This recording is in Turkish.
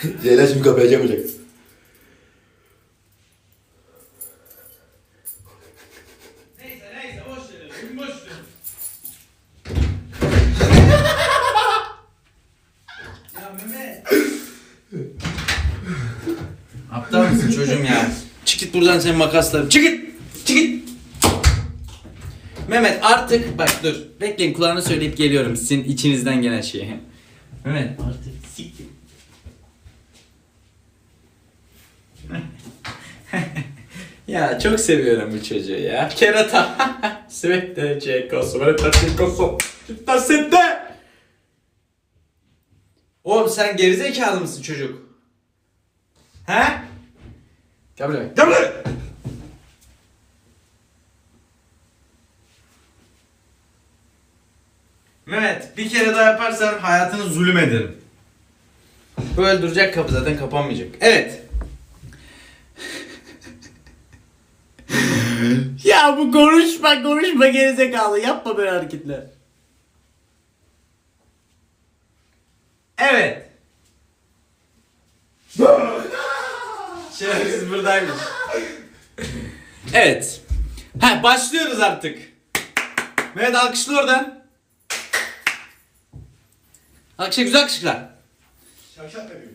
Ceylan şimdi kapıyı açamayacak. Neyse neyse boş ver. Bugün boş ver. ya Mehmet. Aptal mısın çocuğum ya? Çık git buradan sen makaslarım. Çık git. Çık git. Mehmet artık bak dur. Bekleyin kulağına söyleyip geliyorum sizin içinizden gelen şeyi. Mehmet artık siktir. Ya çok seviyorum bu çocuğu ya. Kerata. Svette Ceko, Svette Ceko, Svette Oğlum sen gerizekalı mısın çocuk? He? Gel buraya. Gel buraya. Mehmet bir kere daha yaparsan hayatını zulüm ederim. Böyle duracak kapı zaten kapanmayacak. Evet. Ya bu konuşma konuşma gerizekalı yapma böyle hareketler. Evet. Şerefsiz buradaymış. Evet. Ha başlıyoruz artık. Mehmet alkışla oradan. Alkışla güzel alkışla. Şakşak veriyor.